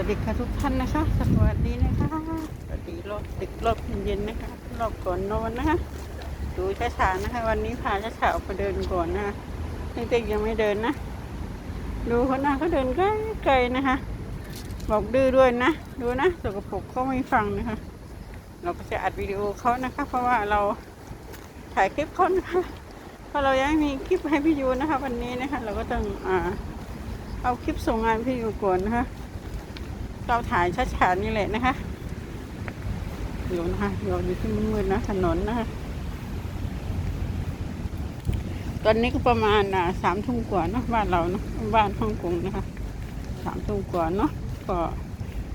วัสดีค่ะทุกท่านนะคะ สวัสดีนะคะสวัสดีรอบดึกรอบเย็นๆนะคะรอบก่อนนอนนะคะดูช้าๆนะคะ วันนี้พาช้าๆออกมาเดินก่อนนะคะเด็กๆยังไม่เดินนะ ดูเขาหน้าเขาเดินไกลๆนะคะ บอกดื้อด้วยนะ ดูนะสกปรกเขาไม่ฟังนะคะ เราก็จะอัดวิดีโอเขานะคะ เพราะว่าเราถ่ายคลิปเขานะคะเพราะเรายังม่มีคลิปให้พี่ยูนะคะ วันนี้นะคะ เราก็ต้องอ่าเอาคลิปส่งงานพี่ยูก่อนนะคะ เราถ่ายช้าๆนี่แหละนะคะอยู่นะคะเราอยู่ที่มืดๆนะถนนนะคะตอนนี้ก็ประมาณสามทุ่มกว่าเนาะบ้านเราเนาะบ้านฮ่องกงนะคะสามทุ่มกว่าเนาะก็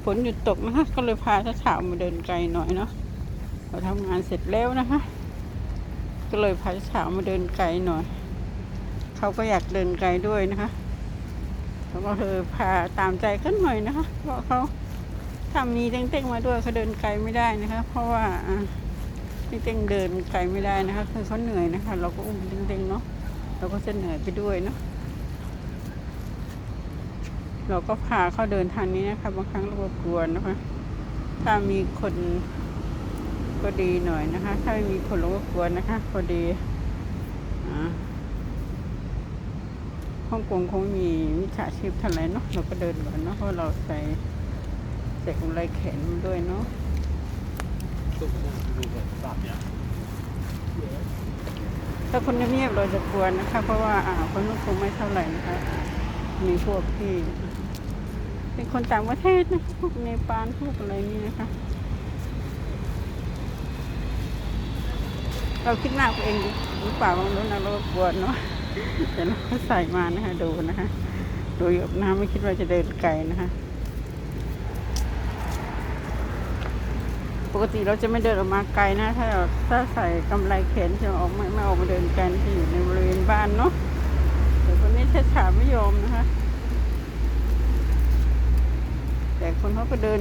ฝนหยุดตกนะคะ ก็เลยพาช้าๆมาเดินไกลหน่อยเนาะเราทำงานเสร็จแล้วนะคะ ก็เลยพาช้าๆมาเดินไกลหน่อย เขาก็อยากเดินไกลด้วยนะคะ แล้วก็เธอพาตามใจเขาหน่อยนะคะเพราะเขาถ้ามีเต้งๆมาด้วยเขาเดินไกลไม่ได้นะคะ เพราะว่าอ่าเต้งๆเดินไกลไม่ได้นะคะ คือเขาเหนื่อยนะคะ เราก็อุ้มเต้งๆเนาะเราก็จะเหนื่อยไปด้วยเนาะเราก็พาเขาเดินทางนี้นะคะบางครั้งเราก็กลัวนะคะ ถ้ามีคนก็ดีหน่อยนะคะ ถ้าไม่มีคนเราก็กลัวนะคะ พอดีอ่า ฮ่องกงคงมีมิจฉาชีพท่าไหร่เนาะเราก็เดินก่อนเนาะเพราะเราใส่ใส่กำไรแขนมาด้วยเนาะตุ๊กตาดูแบบแบบเนี้ยถ้าคนเงียบเราจะกลัวนะคะ เพราะว่าอ่าคนนู้นคงไม่เท่าไหร่นะคะมีพวกที่เป็นคนต่างประเทศนะพวกเนปาลพวกอะไรนี่นะคะ เราคิดมากเองหรือเปล่าบางรู้นะเราก็กลัวเนาะ แต่เราใส่มานะคะดูนะคะดูหยบน้ำไม่คิดว่าจะเดินไกลนะคะปกติเราจะไม่เดินออกมาไกลนะ ถ้าเราถ้าใส่กำไรแขนจะออกไม่ไม่ออกมาเดินไกลจะอยู่ในบริเวณบ้านเนาะแต่คนนี้ช้าขาไม่ยอมนะคะ แต่คนเขาก็เดิน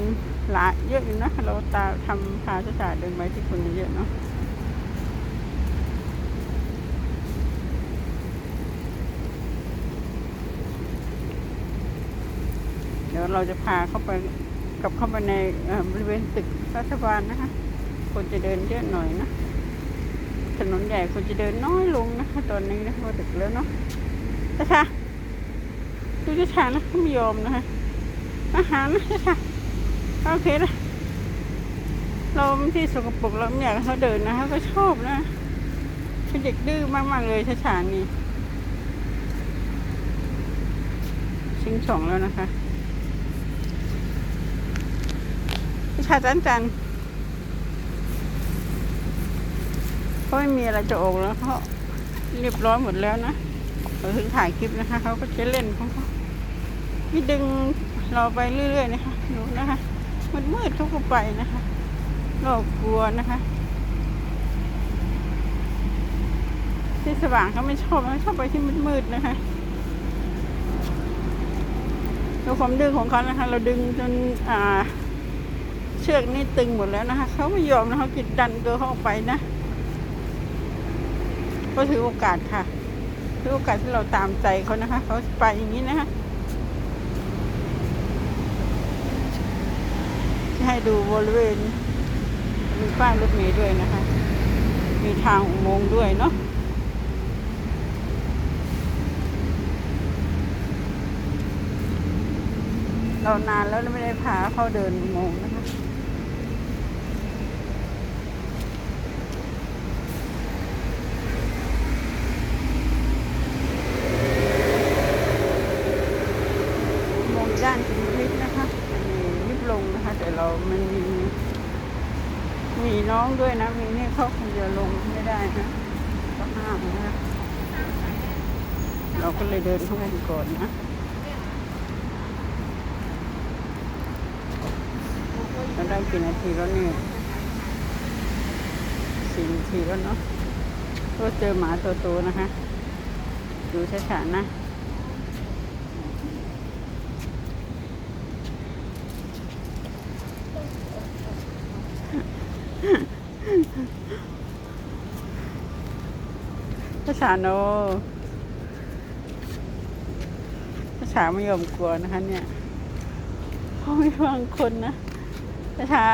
หลายเยอะอยู่นะเราตาทำพาช้าเดินไปที่คนเยอะเนาะ ดี๋ยวเราจะพาเข้าไปกับเข้าไปในบริเวณตึกรัฐบาลนะคะคนจะเดินเยอะหน่อยนะถนนใหญ่คนจะเดินน้อยลงนะคะตอนนี้นะเพราะดึกแล้วเนาะช้าชาดูช้านะขาไม่ยอมนะคะอาหารนะช้าชาโอเคนะเราไม่ที่สกปรกเราไม่อยากเขาเดินนะเขาก็ชอบนะเป็นเด็กดื้อมากๆเลยช้าๆนี่ชิงช่องแล้วนะคะ ชาจันจันเขาไม่มีอะไรจะออกแล้วเขาเรียบร้อยหมดแล้วนะเราถึงถ่ายคลิปนะคะเขาก็จะเล่นของเขาพี่ดึงเราไปเรื่อยๆนะคะดูนะคะ มันมืดๆเขาก็ไปนะคะเรากลัวนะคะ ที่สว่างเขาไม่ชอบเขาชอบไปที่มืดๆนะคะดูความดื้อของเขานะคะ เราดึงจนอ่า เชือกนี่ตึงหมดแล้วนะคะเขาไม่ยอมนะเขากิดดันเกลือเขาออกไปนะ ก็ถือโอกาสค่ะถือโอกาสที่เราตามใจเขานะคะเขาไปอย่างนี้นะคะจะให้ดูบริเวณมีป้ายรถเมล์ด้วยนะคะ มีทางอุโมงค์ด้วยเนาะเรานานแล้วไม่ได้พาเขาเดินอุโมงค์นะคะ มองด้านจิมลิฟนะคะมีลิฟต์ลงนะคะ แต่เรามันมี มีน้องด้วยนะมีนี่เขาคงจะลงไม่ได้นะก็ห้ามนะเราก็เลยเดินเข้าไปก่อนนะเราได้กี่นาทีแล้วเนี่ยสี่นาทีแล้วเนาะก็เจอหมาตัวโตนะคะ ดูช้าๆนะ ภาษาโน ภาษาไม่ยอมกลัวนะคะเนี่ยเขาไม่ฟังคนนะช้า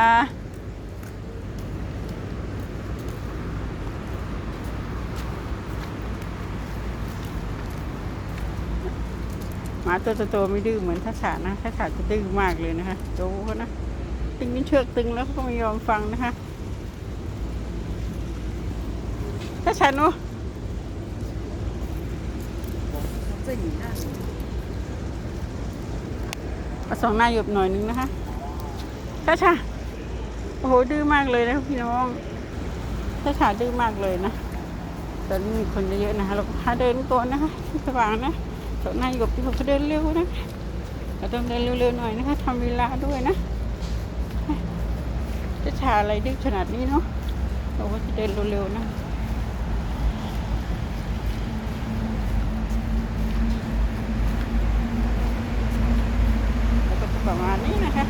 หมาตัวโตๆไม่ดื้อเหมือนทัศานะทัศาจะดื้อมากเลยนะคะโตเขานะตึงนิ้เชือกตึงแล้วเขาก็ไม่ยอมฟังนะคะ ทัศานุ 这你那里 เอาสองหน้าหยบหน่อยนึงนะคะช้าชาโอ้โห ดื้อมากเลยนะพี่น้องช้าชาดื้อมากเลยนะ ตอนนี้มีคนเยอะๆนะคะ เราก็พาเดินก่อนนะคะที่สว่างนะสองหน้าหยบที่เขาก็เดินเร็วนะ เราต้องเดินเร็วๆหน่อยนะคะทำเวลาด้วยนะจะชาอะไรดื้อขนาดนี้เนาะเราก็จะเดินเร็วๆนะ ประมาณนี้นะคะ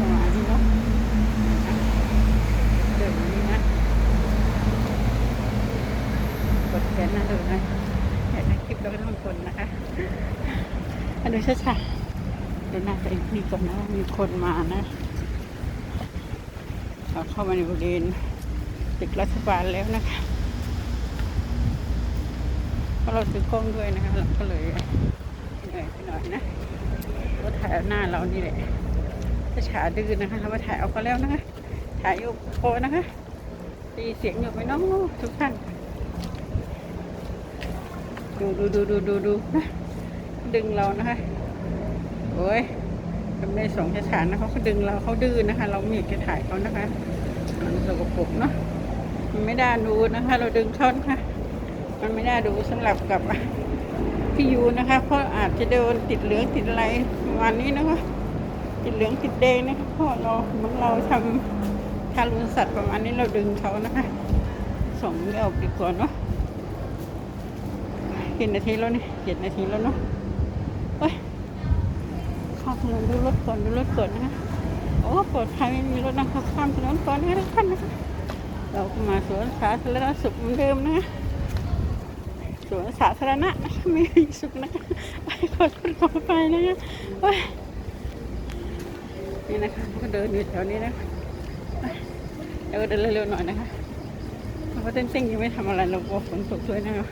ประมาณนี้เนาะเดินอย่างนี้นะกดแขนนะดูนะอยากได้คลิปเราก็ต้องกดนะคะอันดูช้าๆดูหน้าตัวเองนี่ก่อนนะมีคนมานะเราเข้ามาในบริเวณตึกรัฐบาลแล้วนะคะเพราะเราถือกล้องด้วยนะคะเราก็เลย ไปหน่อยนะก็ถ่ายหน้าเรานี่แหละจะฉาดื้อนะคะเรามาถ่ายเอาก็แล้วนะคะ ถ่ายอยู่โพนะคะตีเสียงอยู่ไหมน้องทุกท่านดูดูดูดูดูดูนะดึงเรานะคะโอ้ยทำได้สองฉานนะเขาก็ดึงเราเขาดื้อนะคะ เราไม่อยากจะถ่ายเขานะคะมันสกปรกเนาะมันไม่ได้ดูนะคะ เราดึงเขานะคะมันไม่ได้ดูสำหรับกับ พี่ยูนะคะ เพราะอาจจะโดนติดเหลืองติดอะไรประมาณนี้นะคะติดเหลืองติดแดงนะคะเพราะเราเหมือนเราทำทารุณสัตว์ประมาณนี้เราดึงเขานะคะส่งไม่ออกดีกว่าเนาะเกี่นาทีแล้วเนี่ยเจ็ดนาทีแล้วเนาะเฮ้ยข้าถนนดูรถก่อนดูรถก่อนนะคะโอ้ปลอดภัยไม่มีรถนะคะข้ามถนนก่อนนะคะทุกท่านนะคะเราก็มาสวนสาธารณสุขเหมือนเดิมนะคะ วนสาธารณะนะคะไม่มีสุขนะคะไปขอโทษขอไปนะคะโอ้ยนี่นะคะก็เดินอยู่แถวนี้นะคะแล้วก็เดินเร็วๆหน่อยนะคะเราก็เต้นๆยังไม่ทำอะไรเรากลัวฝนตกด้วยนะคะ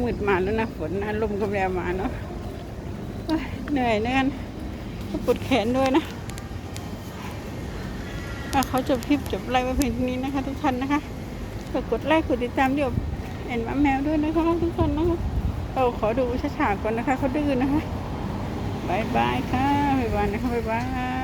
มืดมาแล้วนะฝนนะลมก็แววมาเนาะโอ้ยเหนื่อยเนื่อนก็ปวดแขนด้วยนะเขาจบคลิปจบไลฟ์ไว้เพียงเท่านี้นะคะ ทุกท่านนะคะกดไลค์กดติดตามเดี๋ยว เห็นมาแมวด้วยนะคะทุกคนนะคะเราขอดูช้าๆก่อนนะคะเขาดื้อนะคะบายบายค่ะบายบายนะคะบายบาย